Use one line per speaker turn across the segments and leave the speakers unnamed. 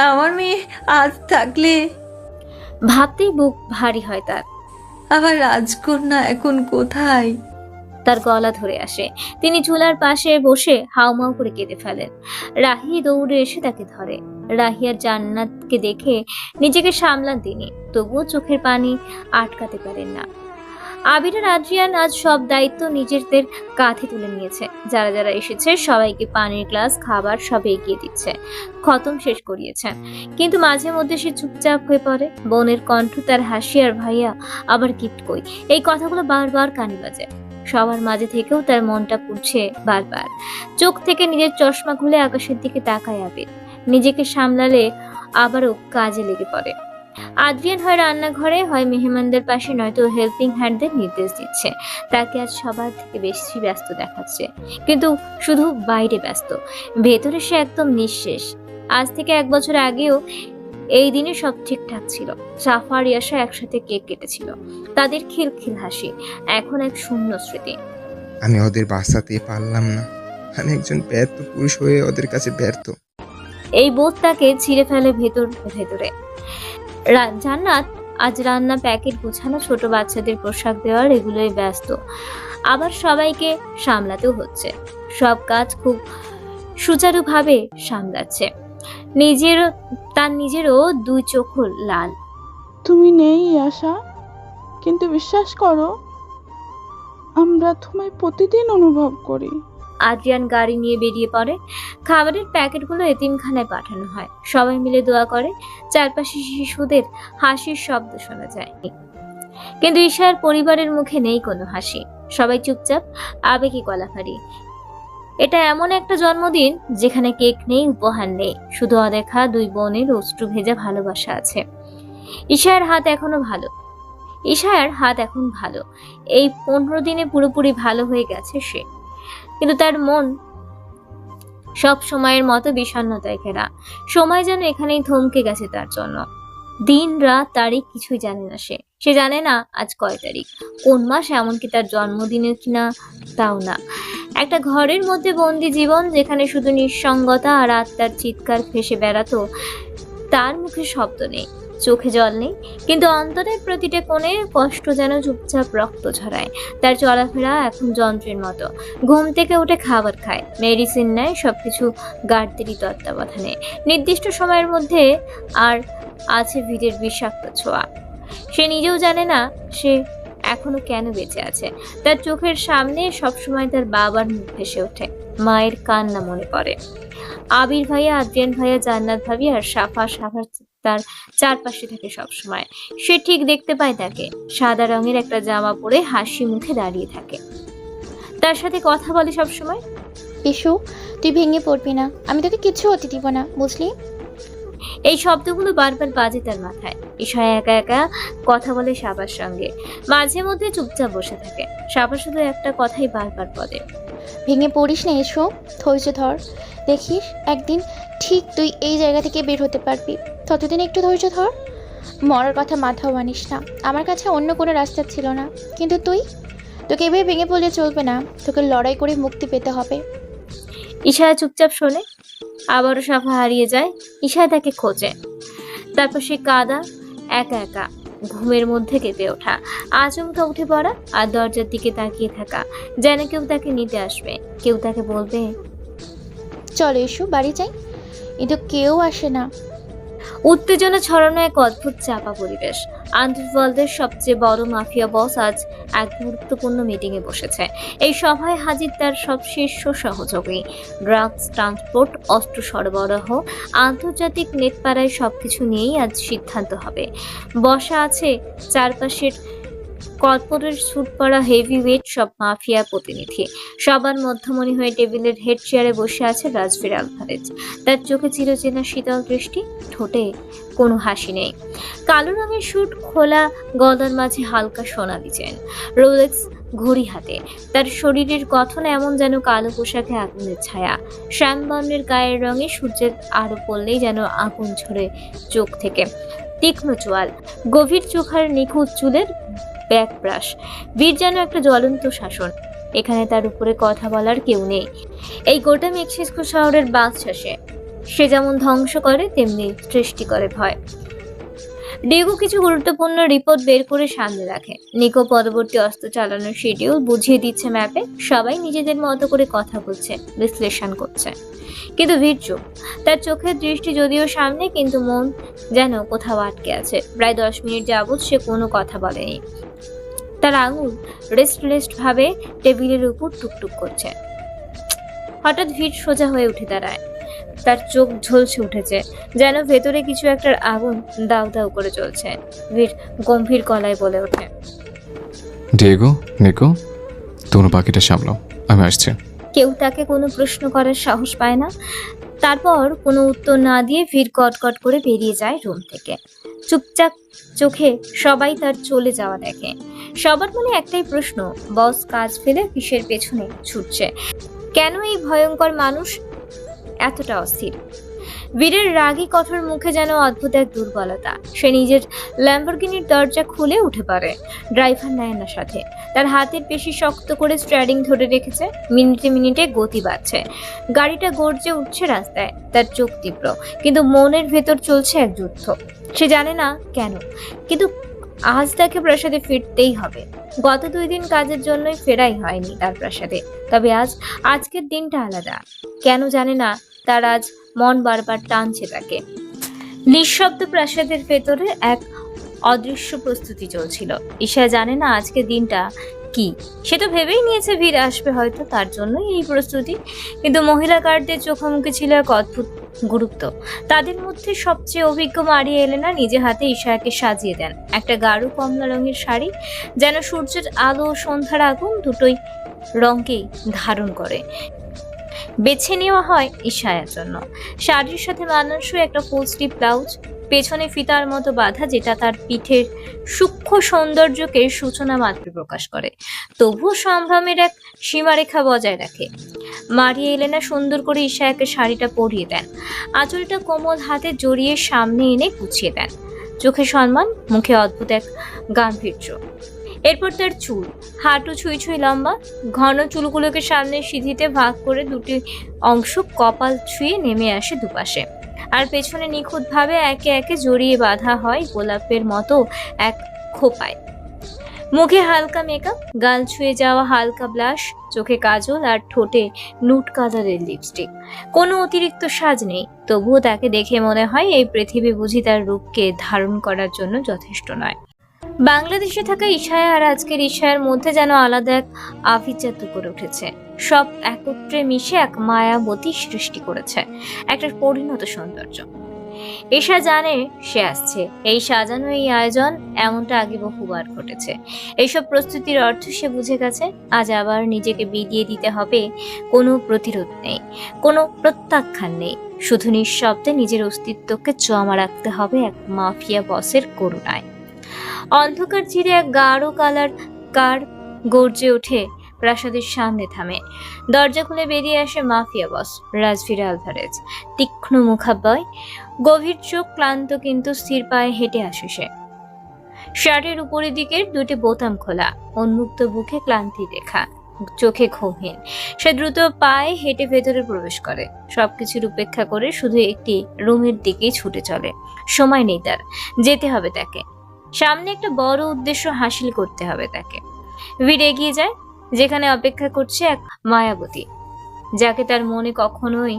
আমার মেয়ে আজ থাকলে?
ভাবতেই বুক ভারী হয় তার।
আবার রাজকন্যা এখন কোথায়?
তার গলা ধরে আসে। তিনি চুলার পাশে বসে হাউমাউ করে কেঁদে ফেলেন। রাহি দৌড়ে এসে তাকে ধরে। রাহিয়ার জান্নাতকে দেখে নিজেকে সামলান তিনি, তবুও চোখের পানি আটকাতে পারেন না। আবির আর আদ্রিয়ান আজ সব দায়িত্ব নিজেদের কাঁধে তুলে নিয়েছে। যারা যারা এসেছে সবাইকে পানির গ্লাস, খাবার সব এগিয়ে দিচ্ছে। খতম শেষ করিয়েছেন কিন্তু মাঝে মধ্যে সে চুপচাপ হয়ে পড়ে। বোনের কণ্ঠ তার হাসি আর ভাইয়া আবার গিফট কই। এই কথাগুলো বারবার কানে বাজে। সবার মাঝে থেকেও তার মনটা পুড়ছে বারবার। চোখ থেকে নিজের চশমা খুলে আকাশের দিকে তাকায় আবির। নিজেকে সামলালে আবারও কাজে লেগে পড়ে। আদ্রিয়ান হয় রান্নাঘরে, হয় মেহমানদের পাশে, নয়তো হেল্পিং হ্যান্ডদের নির্দেশ দিচ্ছে। তাকে আজ সবার থেকে বেশি ব্যস্ত দেখাচ্ছে। কিন্তু শুধু বাইরে ব্যস্ত। ভেতরে সে একদম নিঃশেষ। আজ থেকে এক বছর আগেও এই দিনে সব ঠিকঠাক ছিল। সাফা আর ইয়াশা একসাথে কেক কেটেছিল। তাদের খিলখিল হাসি এখন এক শূন্য স্মৃতি।
আমি ওদের বাঁচাতে পারলাম না। আমি একজন ব্যর্থ পুরুষ হয়ে ওদের কাছে ব্যর্থ।
এই বোধ তাকে ছিঁড়ে ফেলে ভেতর ভেতরে। রা- জান্নাত আজ রান্না প্যাকেট গোছানো ছোট বাচ্চাদের পোশাক দেওয়ার এগুলোই ব্যস্ত। আবার সবাইকে সামলাতেও হচ্ছে। সব কাজ খুব সুচারুভাবে সামলাচ্ছে। নিজের তার নিজেরও দুই চোখ লাল।
তুমি নেই আশা। কিন্তু বিশ্বাস করো আমরা তোমায় প্রতিদিন অনুভব করি।
আদ্রিয়ান গাড়ি নিয়ে বেরিয়ে পড়ে। খাবারের প্যাকেটগুলো এতিমখানায় পাঠানো হয়। সবাই মিলে দোয়া করে চারপাশে শিশুদের হাসির শব্দ শোনা যায়। কিন্তু ঈশার পরিবারের মুখে নেই কোনো হাসি। সবাই চুপচাপ আবেগী গলাফারি। এটা এমন একটা জন্মদিন যেখানে কেক নেই, উপহার নেই। শুধু অদেখা দুই বোনের অশ্রু ভেজা ভালোবাসা আছে। ঈশার হাত এখনও ভালো। ঈশার হাত এখন ভালো। এই পনেরো দিনে পুরোপুরি ভালো হয়ে গেছে সে। কিন্তু তার মন সব সময়ের মতো বিষণ্ণতায় ঘেরা। সময় যেন এখানেই থমকে গেছে তার জন্য। দিন, রাত, তারিখ কিছুই জানে না সে। সে জানে না আজ কয় তারিখ। কোন মাস, এমনকি তার জন্মদিনে কিনা তাও না। একটা ঘরের মধ্যে বন্দি জীবন, যেখানে শুধু নিঃসঙ্গতা আর আত্মার চিৎকার ভেসে বেড়াতো, তার মুখে শব্দ নেই, চোখে জল নেই। কিন্তু অন্তরের প্রতিটা কোণে কষ্ট যেন চুপচাপ রক্ত ঝরায় তার চলাফেরা এখন যন্ত্রের মতো। ঘুম থেকে উঠে খাবার খায়, মেডিসিন নেয়, সবকিছু গার্ডদেরই তত্ত্বাবধানে। নির্দিষ্ট সময়ের মধ্যে আর আছে ভিড়ের বিষাক্ত ছোঁয়া। সে নিজেও জানে না সে এখনও কেন বেঁচে আছে। তার চোখের সামনে সবসময় তার বাবার মুখ ভেসে ওঠে। মায়ের কান্না মনে পড়ে। আবির ভাইয়া, আদ্রিয়ান ভাইয়া, জান্নাত ভাবি আর সাফা সাফার তার চারপাশে থাকে সবসময়। সে ঠিক দেখতে পায় তাকে। সাদা রঙের একটা জামা পরে হাসি মুখে দাঁড়িয়ে থাকে। তার সাথে কথা বলে সব সময়
ইস্যু তুই ভেঙে পড়বি না। আমি তোকে কিছু হতে দিব না, বুঝলি?
এই শব্দগুলো বারবার বাজে তার মাথায়। ঈশা একা একা কথা বলে সাবার সঙ্গে। মাঝে মধ্যে চুপচাপ বসে থাকে। সাবা শুধু একটা কথাই বারবার বলে।
ভেঙে পড়িস না এসো ধৈর্য ধর। দেখিস একদিন ঠিক তুই এই জায়গা থেকে বের হতে পারবি। ততদিন একটু ধৈর্য ধর। মরার কথা মাথাও আনিস না। আমার কাছে অন্য কোনো রাস্তা ছিল না। কিন্তু তুই? তোকে এভাবে ভেঙে পড়লে চলবে না। তোকে লড়াই করে মুক্তি পেতে হবে।
ঈশা চুপচাপ শোনে। আবারও সাফা হারিয়ে যায় ঈশা তাকে খোঁজে। তারপর সে কাদা, একা একা, ঘুমের মধ্যে কেঁপে ওঠা। আচমকা উঠে পড়া আর দরজার দিকে তাকিয়ে থাকা, যেন কেউ তাকে নিতে আসবে। কেউ তাকে বলবে,
চলো এসো, বাড়ি যাই। কিন্তু কেউ আসে না।
উত্তেজনা ছড়ানো এক অদ্ভুত চাপা পরিবেশ। আন্ডারওয়ার্ল্ডের সবচেয়ে বড় মাফিয়া বস আজ এক গুরুত্বপূর্ণ মিটিংয়ে বসেছে। এই সভায় হাজির তার সব শীর্ষ সহযোগী। ড্রাগস ট্রান্সপোর্ট অস্ত্র সরবরাহ, আন্তর্জাতিক নেটপাড়ায় সবকিছু নিয়েই আজ সিদ্ধান্ত হবে। বসা আছে চারপাশের কর্পোরেট স্যুট পরা হেভি ওয়েট সব মাফিয়া প্রতিনিধি। সবার মধ্যমণি হয়ে টেবিলের হেড চেয়ারে বসে আছে রাজবীর আলভারেজ। তার চোখে চিরচেনা শীতল দৃষ্টি, ঠোঁটে কোনো হাসি নেই। কালো রঙের স্যুট খোলা গদার মাঝে হালকা সোনালি চেন রোলেক্স ঘড়ি হাতে। তার শরীরের গঠন এমন যেন কালো পোশাকে আগুনের ছায়া। শ্যামবর্ণের গায়ের রঙে সূর্যের আরও পড়লেই যেন আগুন ঝরে চোখ থেকে। তীক্ষ্ণ চোয়াল। গভীর চোখার নিখুঁত চুলের ব্যাক ব্রাশ। বীর যেন একটা জ্বলন্ত শাসন। এখানে তার উপরে কথা বলার কেউ নেই। এই গোটা মেক্সিকো শহরের বাস বাগশ্বাসে সে যেমন ধ্বংস করে, তেমনি সৃষ্টি করে ভয়। ডিগো কিছু গুরুত্বপূর্ণ রিপোর্ট বের করে সামনে রাখে। নিকো পরবর্তী অস্ত্র চালানোর শিডিউল বুঝিয়ে দিচ্ছে ম্যাপে সবাই নিজেদের মতো করে কথা বলছে, বিশ্লেষণ করছে। কিন্তু চুপ তার চোখের দৃষ্টি যদিও সামনে, কিন্তু মন যেন কোথাও আটকে আছে। প্রায় দশ মিনিট যাবৎ সে কোনো কথা বলেনি। তার আঙুল রেস্টলেস ভাবে টেবিলের উপর টুকটুক করছে। হঠাৎ ভিড় সোজা হয়ে উঠে দাঁড়ায়। তার চোখ ঝলসে উঠেছে যেন ভেতরে কিছু একটা আগুন দাউ দাউ করে চলছে ভিড় গম্ভীর গলায় বলে ওঠে।
ডিয়েগো নিকো তোমরা বাকিটা সামলাও আমি আসছি।
কেউ তাকে কোনো প্রশ্ন করার সাহস পায় না। তারপর কোনো উত্তর না দিয়ে ভিড় কটকট করে বেরিয়ে যায় রুম থেকে। চুপচাপ চোখে সবাই তার চলে যাওয়া দেখে। সবার মনে একটাই প্রশ্ন বস কাজ ফেলে কিসের পেছনে ছুটছে? কেন এই ভয়ঙ্কর মানুষ এতটা অস্থির। বীরের রাগী কঠোর মুখে যেন অদ্ভুত এক দুর্বলতা। সে নিজের ল্যাম্বরগিনির দরজা খুলে উঠে পারে ড্রাইভার নেয় না সাথে। তার হাতের পেশি শক্ত করে স্ট্যারিং ধরে রেখেছে। মিনিটে মিনিটে গতি বাড়ছে। গাড়িটা গর্জে উঠছে রাস্তায়। তার চোখ তীব্র, কিন্তু মনের ভেতর চলছে এক যুদ্ধ। সে জানে না কেন, কিন্তু আজ তাকে প্রাসাদে ফিরতেই হবে। গত দুই দিন কাজের জন্যই ফেরাই হয়নি তার প্রাসাদে। তবে আজ, আজকের দিনটা আলাদা। কেন জানে না, তার আজ মন বারবার টানছে তাকে। নিঃশব্দ প্রাসাদের ভেতরে এক অদৃশ্য প্রস্তুতি চলছিল। ঈশা জানে না আজকে দিনটা কি? সে তো ভেবেই নিয়েছে ভিড় আসবে হয়তো, তার জন্যই এই প্রস্তুতি। কিন্তু মহিলা গার্ডদের চোখামুখি ছিল এক অদ্ভুত গুরুত্ব। তাদের মধ্যে সবচেয়ে অভিজ্ঞ মারিয়া এলেনা নিজে হাতে ঈশাকে সাজিয়ে দেন। একটা গাঢ় কমলা রঙের শাড়ি, যেন সূর্যের আলো সন্ধ্যার আগুন দুটোই রঙকেই ধারণ করে। বেছে নেওয়া হয় ঈশায়ার জন্য। শাড়ির সাথে মানানসই একটা ফুল ব্লাউজ পেছনে ফিতার মতো বাঁধা যেটা তার পিঠের সূক্ষ্ম সৌন্দর্যকে সূচনা মাত্র প্রকাশ করে। তবুও সম্ভ্রমের এক সীমারেখা বজায় রাখে। মারিয়া এলেনা সুন্দর করে ঈশায়াকে শাড়িটা পরিয়ে দেন। আঁচলটা কোমল হাতে জড়িয়ে সামনে এনে গুছিয়ে দেন। চোখে সম্মান, মুখে অদ্ভুত এক গাম্ভীর্য। এরপর তার চুল। হাঁটু ছুঁই ছুঁই লম্বা। ঘন চুলগুলোকে সামনে সিঁধিতে ভাগ করে দুটি অংশ কপাল ছুঁয়ে নেমে আসে দুপাশে। আর পেছনে নিখুঁতভাবে একে একে জড়িয়ে বাঁধা হয় গোলাপের মতো এক খোপায়। মুখে হালকা মেকআপ গাল ছুঁয়ে যাওয়া হালকা ব্লাশ চোখে কাজল আর ঠোঁটে নুট কালারের লিপস্টিক কোনো অতিরিক্ত সাজ নেই, তবুও তাকে দেখে মনে হয় এই পৃথিবী বুঝি তার রূপকে ধারণ করার জন্য যথেষ্ট নয়। বাংলাদেশে থাকা ইশায়া আর আজকের ইশায়ার মধ্যে যেন আলাদা এক আভিজাত্য করে উঠেছে। সব একত্রে মিশে এক মায়াবতী সৃষ্টি করেছে। একটা পরিণত সৌন্দর্য। ঈশা জানে সে আসছে। এই সাজানো এই আয়োজন এমনটা আগে বহুবার ঘটেছে। এইসব প্রস্তুতির অর্থ সে বুঝে গেছে, আজ আবার নিজেকে বিলিয়ে দিতে হবে, কোনো প্রতিরোধ নেই, কোনো প্রত্যাখ্যান নেই। শুধু নিঃশব্দে নিজের অস্তিত্বকে জমা রাখতে হবে এক মাফিয়া বসের করুণায়। অন্ধকার চিরে এক গাঢ় কালার কার গর্জে ওঠে। প্রাসাদের সামনে থামে। দরজা খুলে বেরিয়ে আসে মাফিয়া বস, রাজভির আলভারেজ। তীক্ষ্ণ মুখাব্বয়, গভীর চোখ ক্লান্ত কিন্তু স্থির পায়ে হেঁটে আসে সে। শার্টের উপরের দিকের দুটি বোতাম খোলা, উন্মুক্ত বুকে ক্লান্তি দেখা চোখে ঘুমহীন। সে দ্রুত পায়ে হেঁটে ভেতরে প্রবেশ করে। সবকিছুর উপেক্ষা করে শুধু একটি রুমের দিকেই ছুটে চলে। সময় নেই তার, যেতে হবে তাকে। সামনে একটা বড় উদ্দেশ্য হাসিল করতে হবে তাকে। ভিড় এগিয়ে যায়, যেখানে অপেক্ষা করছে এক মায়াবতী, যাকে তার মনে কখনোই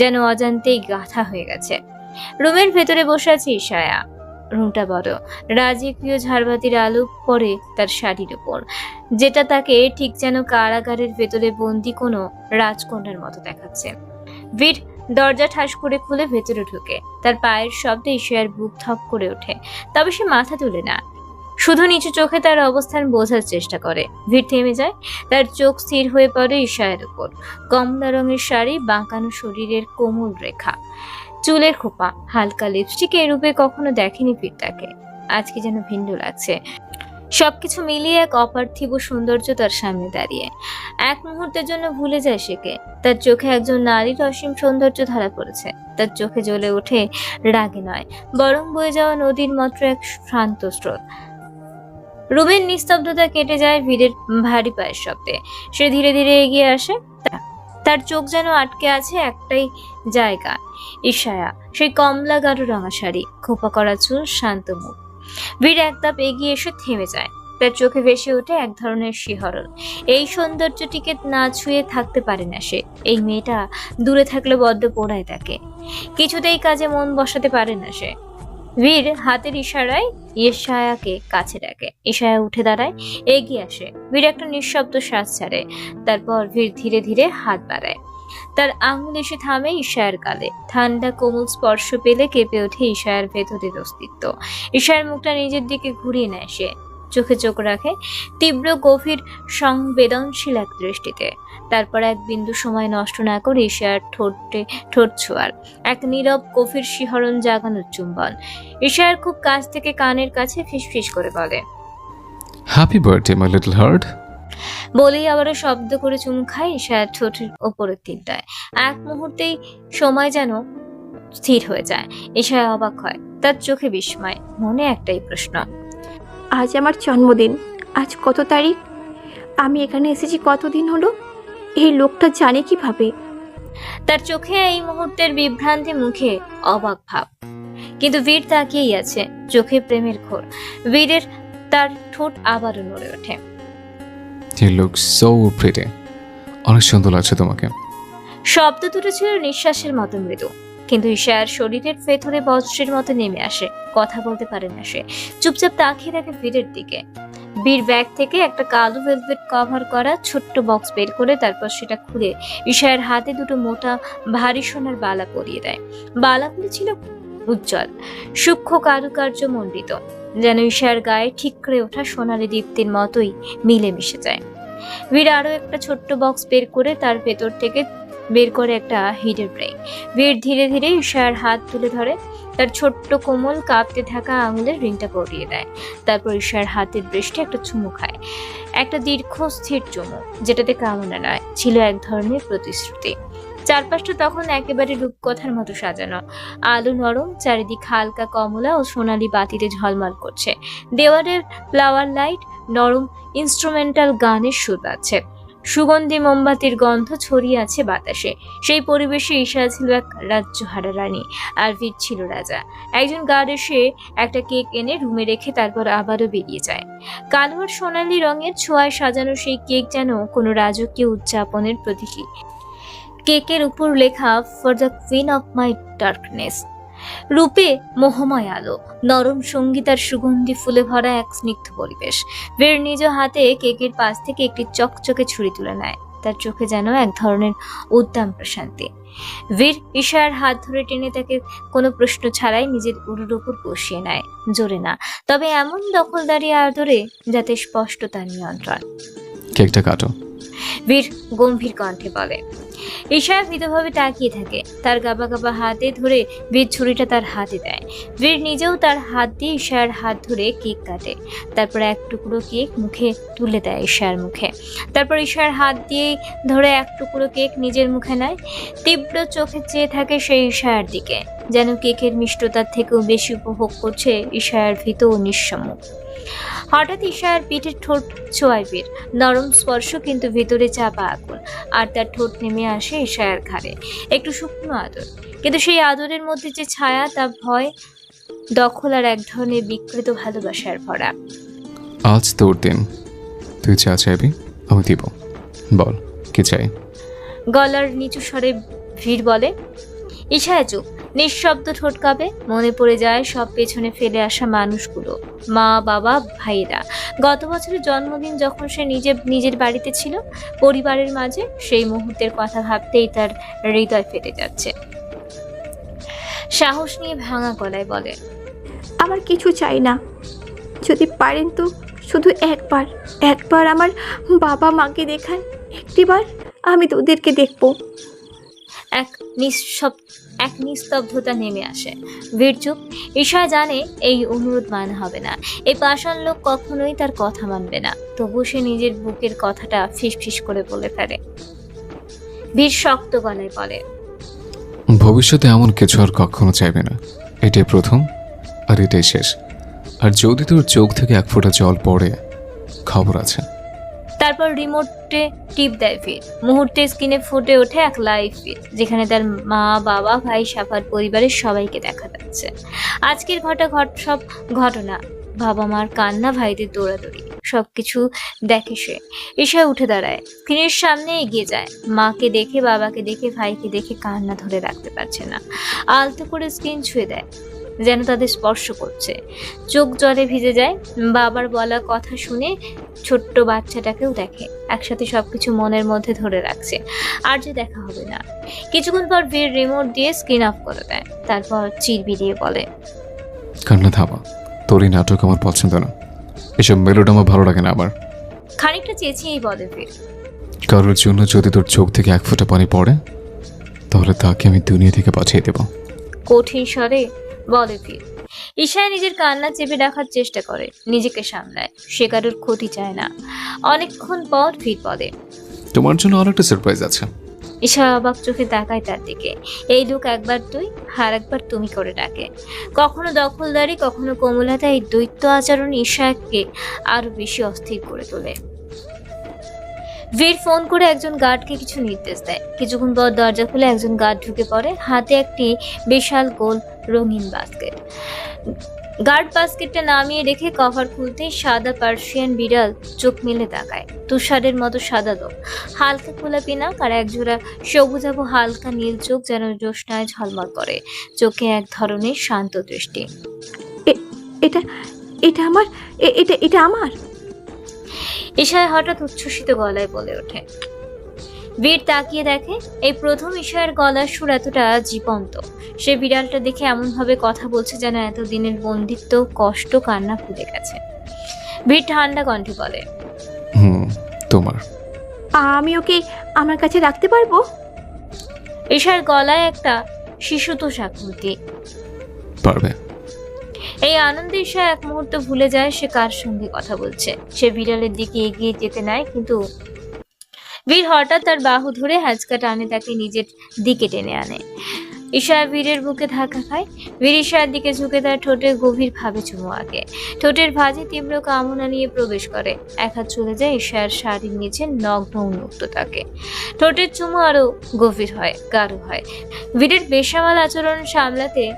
যেন অজান্তেই গাথা হয়ে গেছে। রুমের ভেতরে বসে আছে ঈশায়া। রুমটা বড়। রাজকীয় ঝাড়বাতির আলো পড়ে তার শাড়ির উপর, যেটা তাকে ঠিক যেন কারাগারের ভেতরে বন্দি কোনো রাজকন্যার মতো দেখাচ্ছে। ভিড় দরজা ঠাস করে খুলে ভেতরে ঢুকে। তার পায়ের শব্দে ঈশায়ার বুক থপ করে ওঠে। তবে সে মাথা তুলে না। শুধু নিচু চোখে তার অবস্থান বোঝার চেষ্টা করে। ভিড় থেমে যায়। তার চোখ স্থির হয়ে পড়ে ঈশায়ের উপর। কমলা রঙের শাড়ি, বাঁকানো শরীরের কোমল রেখা। চুলের খোপা, হালকা লিপস্টিক এ রূপে কখনো দেখেনি ভিড় তাকে আজকে যেন ভিন্ন লাগছে। সবকিছু মিলিয়ে এক অপার্থিব সৌন্দর্য তার সামনে দাঁড়িয়ে। এক মুহূর্তের জন্য ভুলে যায় সেকে। তার চোখে একজন নারীর অসীম সৌন্দর্য ধরা পড়েছে। তার চোখে জ্বলে ওঠে রাগে নয়, বরং বয়ে যাওয়া নদীর মাত্র এক শ্রান্ত স্রোত। রুমের নিস্তব্ধতা কেটে যায় ভিড়ের ভারী পায়ের শব্দে। সে ধীরে ধীরে এগিয়ে আসে। তার চোখ যেন আটকে আছে একটাই জায়গা ইশায়া সেই কমলা গাঢ় রঙা শাড়ি, খোপা করা চুল, শান্ত মুখ। বীর এক ধাপ এগিয়ে এসে থেমে যায়। তার চোখে ভেসে ওঠে এক ধরনের শিহরণ। এই সৌন্দর্যটিকে না ছুঁয়ে থাকতে পারে না সে। এই মেয়েটা দূরে থাকলে বড্ড পোড়ায় তাকে। কিছুতেই কাজে মন বসাতে পারে না সে। বীর হাতের ইশারায় ইশায়াকে কাছে ডাকে। ইশায়া উঠে দাঁড়ায়, এগিয়ে আসে। বীর একটা নিঃশব্দ শ্বাস ছাড়ে। তারপর বীর ধীরে ধীরে হাত বাড়ায়। তার আঙুল এসে থামে ঈশায়ের গালে ঠান্ডা, কোমল স্পর্শ পেলে কেঁপে ওঠে ঈশায়ের ভেতরের অস্তিত্ব। ঈশায়ের মুখটা নিজের দিকে ঘুরিয়ে নেয় সে। চোখে চোখ রাখে তীব্র, গভীর, সংবেদনশীল এক দৃষ্টিতে। তারপর এক বিন্দু সময় নষ্ট না করে ঈশায়ের ঠোঁটে ঠোঁট ছোঁয়ার। এক নীরব, গভীর শিহরণ জাগানোর চুম্বন। ঈশায়ের খুব কাছ থেকে কানের কাছে ফিসফিস করে বলে
happy birthday my little heart
বলেই আবারও শব্দ করে চুমু খায় ঈশায়ের ঠোঁটের ওপরের তিনটায়। এক মুহূর্তেই সময় যেন স্থির হয়ে যায়। ঈশায় অবাক হয় তার চোখে বিস্ময় মনে একটাই প্রশ্ন।
আজ আমার জন্মদিন আজ কত তারিখ? আমি এখানে এসেছি কতদিন হলো? এই লোকটা জানে কীভাবে?
তার চোখে এই মুহূর্তের বিভ্রান্তি মুখে অবাক ভাব। কিন্তু বীর তাকিয়েই আছে চোখে প্রেমের ঘোর। বীরের তার ঠোঁট আবারও নড়ে ওঠে।
ইউ লুক সো প্রিটি অনেক সুন্দর লাগছে তোমাকে।
শব্দ দুটো ছিল নিঃশ্বাসের মতো মৃদু। কিন্তু ঈশার শরীরের ভেতরে বজ্রের মতো নেমে আসে। কথা বলতে পারে না সে। চুপচাপ তাকিয়ে দেখে বীরের দিকে। বীর ব্যাগ থেকে একটা কালো ভেলভেট কভার করা ছোট্ট বক্স বের করে তারপর সেটা খুলে ঈশায়ের হাতে দুটো মোটা, ভারী সোনার বালা পরিয়ে দেয়। বালাগুলো ছিল উজ্জ্বল, সূক্ষ্ম কারুকার্য মণ্ডিত যেন ঈশার গায়ে ঠিকরে ওঠা সোনালি দীপ্তির মতোই মিলে মিশে যায়। বীর আরও একটা ছোট্ট বক্স বের করে তার ভেতর থেকে বের করে একটা হিডের ব্রেক বীর ধীরে ধীরে ঈশার হাত তুলে ধরে, তার ছোট্ট কোমল কাঁপতে থাকা আঙুলের রিংটা পরিয়ে দেয়। তারপর ঈশার হাতের বৃষ্টি একটা চুমু খায়। একটা দীর্ঘ স্থির চুমু, যেটাতে কামনা নয়, ছিল এক ধরনের প্রতিশ্রুতি। চারপাশটা তখন একেবারে রূপকথার মতো সাজানো। আলো নরম, চারিদিক হালকা কমলা ও সোনালি বাতিতে ঝলমল করছে। দেওয়ালের ফ্লাওয়ার লাইট নরম ইনস্ট্রুমেন্টাল গানের সুর আছে সুগন্ধি মোমবাতির গন্ধ ছড়িয়ে আছে বাতাসে। সেই পরিবেশে ঈশা ছিল এক রাজ্যহারা রানী আর বীর ছিল রাজা। একজন গার্ড এসে একটা কেক এনে রুমে রেখে তারপর আবারও বেরিয়ে যায়। কালো আর সোনালি রঙের ছোঁয়ায় সাজানো সেই কেক যেন কোনো রাজকীয় উদযাপনের প্রতীকী। কেকের উপর লেখা for the queen of my darkness রূপে মোহময় আলো, নরম সঙ্গীতার সুগন্ধি ফুলে ভরা এক স্নিগ্ধ পরিবেশ। বীর নিজ হাতে কেকের পাশ থেকে একটি চকচকে ছুরি তুলে নেয়। তার চোখে যেন এক ধরনের উদ্দাম প্রশান্তি। বীর ঈশার হাত ধরে টেনে তাকে কোনো প্রশ্ন ছাড়াই নিজের উরুর উপর বসিয়ে নেয়। জোরে না, তবে এমন দখলদারি আদরে যাতে স্পষ্ট তার নিয়ন্ত্রণ।
কেকটা কাটো।
বীর গম্ভীর কণ্ঠে বলে। ঈশা ভীতভাবে তাকিয়ে থাকে। তার গাবা গাবা হাতে ধরে বীর ছুরিটা তার হাতে দেয়। বীর নিজেও তার হাত দিয়ে ঈশার হাত ধরে কেক কাটে। তারপর এক টুকরো কেক মুখে তুলে দেয় ঈশার মুখে। তারপর ঈশার হাত দিয়ে ধরে এক টুকরো কেক নিজের মুখে নেয়। তীব্র চোখে চেয়ে থাকে সেই ঈশার দিকে। যেন কেকের মিষ্টতার থেকেও বেশি উপভোগ করছে ঈশার ভীত ও নিঃসমুখ হঠাৎ ঈশার পিঠের ঠোঁট ছোঁয়ায় বীর। নরম স্পর্শ কিন্তু ভেতরে চাপা আগুন আর তার ঠোঁট নেমে আসে ঈশায়ার ঘাড়ে। একটু শুকনো আদর। কিন্তু সেই আদরের মধ্যে যে ছায়া তা ভয় দখল আর এক ধরনের বিকৃত ভালোবাসার ভরা।
আজ তোর দিন। তুই যা চাইবি আমি দিব। বল কি চাই?
গলার নিচু স্বরে ভিড় বলে ঈশায় চুপ। নিঃশব্দ ঠোটকাবে মনে পড়ে যায় সব পেছনে ফেলে আসা মানুষগুলো মা বাবা ভাইয়েরা। গত বছরের জন্মদিন যখন সে নিজে নিজের বাড়িতে ছিল পরিবারের মাঝে সেই মুহূর্তের কথা ভাবতেই তার হৃদয় ফেটে যাচ্ছে। সাহস নিয়ে ভাঙা গলায় বলে
আমার কিছু চাই না। যদি পারেন তো শুধু একবার একবার আমার বাবা মাকে দেখান। একটিবার আমি তো ওদেরকে দেখব।
এক নিঃশব্দ এক নিস্তব্ধতা নেমে আসে। বীর চুপ ঈশা জানে এই অনুরোধ মানা হবে না। এই পাষাণ লোক কখনোই তার কথা মানবে না। তবু সে নিজের বুকের কথাটা ফিসফিস করে বলে ফেলে। বীর শক্ত গলায় বলে,
ভবিষ্যতে এমন কিছু আর কখনো চাইবে না। এটাই প্রথম, আর এটাই শেষ। আর যদি তোর চোখ থেকে এক ফোঁটা জল পড়ে, খবর আছে।
তারপর রিমোটে টিপ দেয় ফির। মুহূর্তে স্ক্রিনে ফুটে ওঠে এক লাইভ ফিট যেখানে তার মা, বাবা, ভাই, সাফার পরিবারের সবাইকে দেখা যাচ্ছে। আজকের ঘটা ঘট, সব ঘটনা বাবা মার কান্না, ভাইদের দৌড়াদৌড়ি, সবকিছু দেখে সে এসে উঠে দাঁড়ায়। স্ক্রিনের সামনে এগিয়ে যায়। মাকে দেখে, বাবাকে দেখে, ভাইকে দেখে কান্না ধরে রাখতে পারছে না। আলতো করে স্ক্রিন ছুঁয়ে দেয়। যেন তাদের স্পর্শ করছে। চোখ জলে ভিজে যায়। বাবার বলা কথা শুনে ছোট্ট বাচ্চাটাকেও দেখে। একসাথে সবকিছু মনের মধ্যে ধরে রাখছে। আর যে দেখা হবে না। কিছুক্ষণ পর বীর রিমোট দিয়ে স্ক্রিন অফ করে দেয়। তারপর চির বিরিয়ে বলে
কান্না থামা। তোর এই নাটক আমার পছন্দ না। এসব মেলোড আমার ভালো লাগে না আমার।
খানিকটা চেঁচিয়েই বলে বীর
কারোর জন্য যদি তোর চোখ থেকে এক ফোঁটা পানি পড়ে তাহলে তাকে আমি দুনিয়া থেকে পাঠিয়ে দেবো।
কঠিন স্বরে বলে বীর ঈশায় নিজের কান্না চেপে রাখার চেষ্টা করে নিজেকে সামলায়। সে কারোর ক্ষতি চায় না। অনেকক্ষণ পর ফির বলে
তোমার জন্য আর একটা সারপ্রাইজ আছে।
ঈশা অবাক চোখে তাকায় তার দিকে। এই লোক একবার তুই আর একবার তুমি করে ডাকে। কখনো দখলদারি কখনো কোমলতা এই দৈত্য আচরণ ঈশাকে আরও বেশি অস্থির করে তোলে। বীর ফোন করে একজন গার্ডকে কিছু নির্দেশ দেয়। কিছুক্ষণ পর দরজা খুলে একজন গার্ড ঢুকে পড়ে। হাতে একটি বিশাল গোল রঙিন বাস্কেট গার্ড বাস্কেটটা নামিয়ে রেখে কভার খুলতেই সাদা পার্সিয়ান বিড়াল চোখ মেলে তাকায়। তুষারের মতো সাদা লোক। হালকা গোলাপি নাক আর একজোড়া সবুজাবু হালকা নীল চোখ যেন জ্যোৎস্নায় ঝলমল করে। চোখে এক ধরনের শান্ত দৃষ্টি।
এটা এটা আমার এটা এটা আমার?
ঈশায় হঠাৎ উচ্ছ্বসিত গলায় বলে ওঠে। বীর তাকিয়ে দেখে এই প্রথম ঈশায়ের গলার সুর এতটা জীবন্ত। সে বিড়ালটা দেখে এমনভাবে কথা বলছে যেন এতদিনের বন্দিত্ব কষ্ট কান্না ভুলে গেছে। বীর ঠান্ডা কণ্ঠে বলে
হুম তোমার।
আমি ওকে আমার কাছে রাখতে পারব?
ঈশার গলায় একটা শিশু তো শাকুতি
পারবে।
এই আনন্দে ঈশা এক মুহূর্ত ভুলে যায় সে কার সঙ্গে কথা বলছে। সে বিড়ালের দিকে এগিয়ে যেতে নেয় কিন্তু বীর হঠাৎ তার বাহু ধরে হ্যাচকা টানে তাকে নিজের দিকে টেনে আনে। ঈশা বীরের বুকে ধাক্কা খায়। বীর ঈশার দিকে ঝুঁকে তার ঠোঁটে গভীর ভাবে চুমু আগে ঠোঁটের ভাঁজে তীব্র কামনা নিয়ে প্রবেশ করে। এক হাত চলে যায় ঈশার শাড়ির নিচে নগ্ন উন্মুক্ত থাকে ঠোঁটের চুমু আরও গভীর হয়, গাঢ় হয়। বীরের বেসামাল আচরণ সামলাতে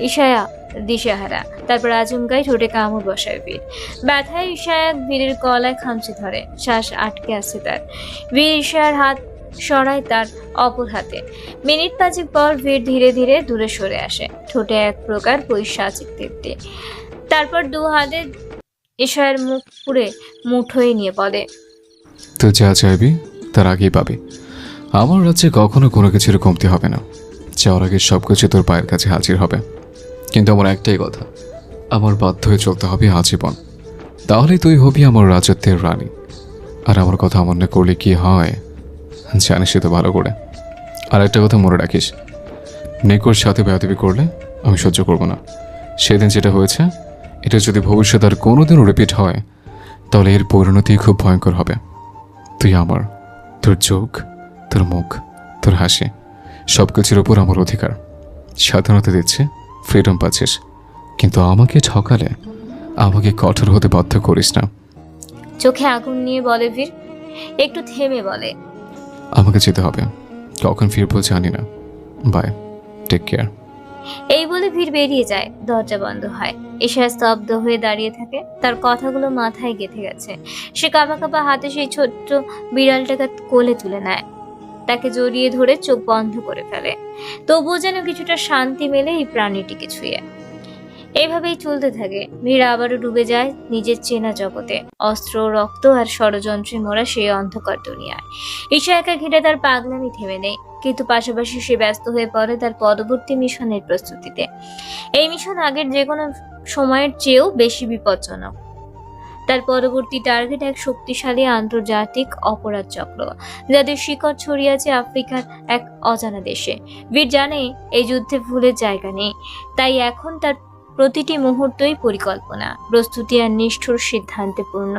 ঈশায়া দিশেহারা। তারপর আচমকাই ঠোঁটে কামড় বসায় বীর। ব্যথায় ঈশায়া বীরের গলায় খামচে ধরে। শ্বাস আটকে আছে তার। বীর ঈশায়ার হাত সরায় তার অপর হাতে। মিনিট পাঁচেক পর বীর ধীরে ধীরে দূরে সরে আসে। ঠোঁটে এক প্রকার পৈশাচিক তৃপ্তি। তারপর দু হাতে ঈশায়ের মুখ পুড়ে মুঠোয় নিয়ে বলে
তুই যা চাইবি, তার আগেই পাবি। আমার রাজ্যে কখনো কোনো কিছুর কমতি হবে না। যাওয়ার আগে সব কিছু তোর পায়ের কাছে হাজির হবে। কিন্তু আমার একটাই কথা, আমার বাধ্য হয়ে চলতে হবে আজীবন। তাহলে তুই হবি আমার রাজত্বের রানী। আর আমার কথা অমান্য করলে কি হয়? জানিস তো ভালো করে। আর একটা কথা মনে রাখিস। নিকোর সাথে বেয়াদবি করলে আমি সহ্য করব না। সেদিন যেটা হয়েছে, এটা যদি ভবিষ্যৎ আর কোনোদিনও রিপিট হয়, তাহলে এর পরিণতি খুব ভয়ঙ্কর হবে। তুই আমার, তোর চোখ, তোর মুখ, তোর হাসি সব কিছুর ওপর আমার অধিকার। স্বাধীনতা দিচ্ছে ফ্রিডম পাচ্ছিস। কিন্তু আমাকে ঠকালে, আমাকে কঠোর হতে বাধ্য করিস না।
চোখে আগুন নিয়ে বলে বীর, একটু থেমে বলে।
আমাকে যেতে হবে। কখন ফিরবো জানি না। বাই টেক কেয়ার
এই বলে ভিড় বেরিয়ে যায়। দরজা বন্ধ হয়। ঈশা স্তব্ধ হয়ে দাঁড়িয়ে থাকে। তার কথাগুলো মাথায় গেঁথে গেছে। সে কাঁপা হাতে সেই ছোট্ট বিড়ালটাকে কোলে তুলে নেয়। তাকে জড়িয়ে ধরে চোখ বন্ধ করে ফেলে। তবুও যেন কিছুটা শান্তি মেলে এই প্রাণীটিকে ছুঁয়ে। এইভাবেই চলতে থাকে। ভিড় আবারও ডুবে যায় নিজের চেনা জগতে। অস্ত্র, রক্ত আর ষড়যন্ত্রে মরা সেই অন্ধকার দুনিয়ায়। ঈশা একা ঘিরে তার পাগলামি থেমে নেই, কিন্তু পাশাপাশি সে ব্যস্ত হয়ে পড়ে তার পরবর্তী মিশনের প্রস্তুতিতে। এই মিশন আগের যে কোনো সময়ের চেয়েও বেশি বিপজ্জনক। তার পরবর্তী টার্গেট এক শক্তিশালী আন্তর্জাতিক অপরাধ চক্র, যাদের শিকড় ছড়িয়েছে আফ্রিকার এক অজানা দেশে। বীর জানে এই যুদ্ধে ভুলের জায়গা নেই, তাই এখন তার প্রতিটি মুহূর্তই পরিকল্পনা। প্রস্তুতি আর নিষ্ঠুর সিদ্ধান্তে পূর্ণ।